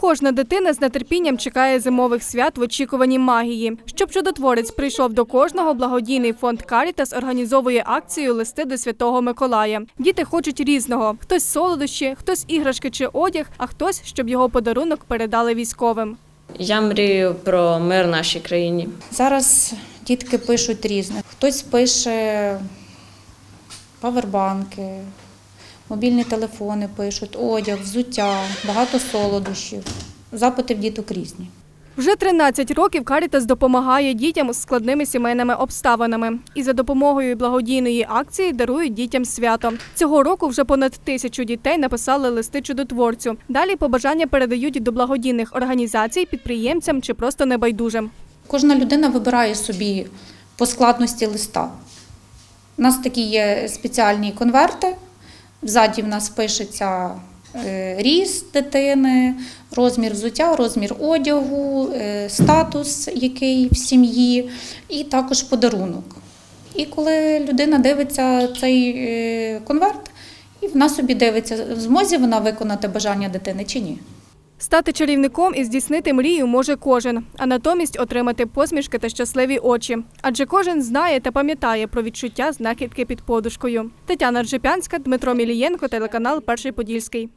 Кожна дитина з нетерпінням чекає зимових свят в очікуванні магії. Щоб чудотворець прийшов до кожного, благодійний фонд Карітас організовує акцію Листи до Святого Миколая. Діти хочуть різного: хтось солодощі, хтось іграшки чи одяг, а хтось, щоб його подарунок передали військовим. Я мрію про мир в нашій країні. Зараз дітки пишуть різне. Хтось пише павербанки, мобільні телефони пишуть, одяг, взуття, багато солодощів. Запити в діток різні. Вже 13 років Карітас допомагає дітям з складними сімейними обставинами і за допомогою благодійної акції дарують дітям свято. Цього року вже понад тисячу дітей написали листи чудотворцю. Далі побажання передають до благодійних організацій, підприємцям чи просто небайдужим. Кожна людина вибирає собі по складності листа. У нас такі є спеціальні конверти. Взаді в нас пишеться е, ріст дитини, розмір взуття, розмір одягу, е, статус, який в сім'ї, і також подарунок. І коли людина дивиться цей е, конверт, і вона собі дивиться, в змозі вона виконати бажання дитини чи ні. Стати чарівником і здійснити мрію може кожен, а натомість отримати посмішки та щасливі очі. Адже кожен знає та пам'ятає про відчуття знахідки під подушкою. Тетяна Ржепянська, Дмитро Мілієнко, телеканал Перший Подільський.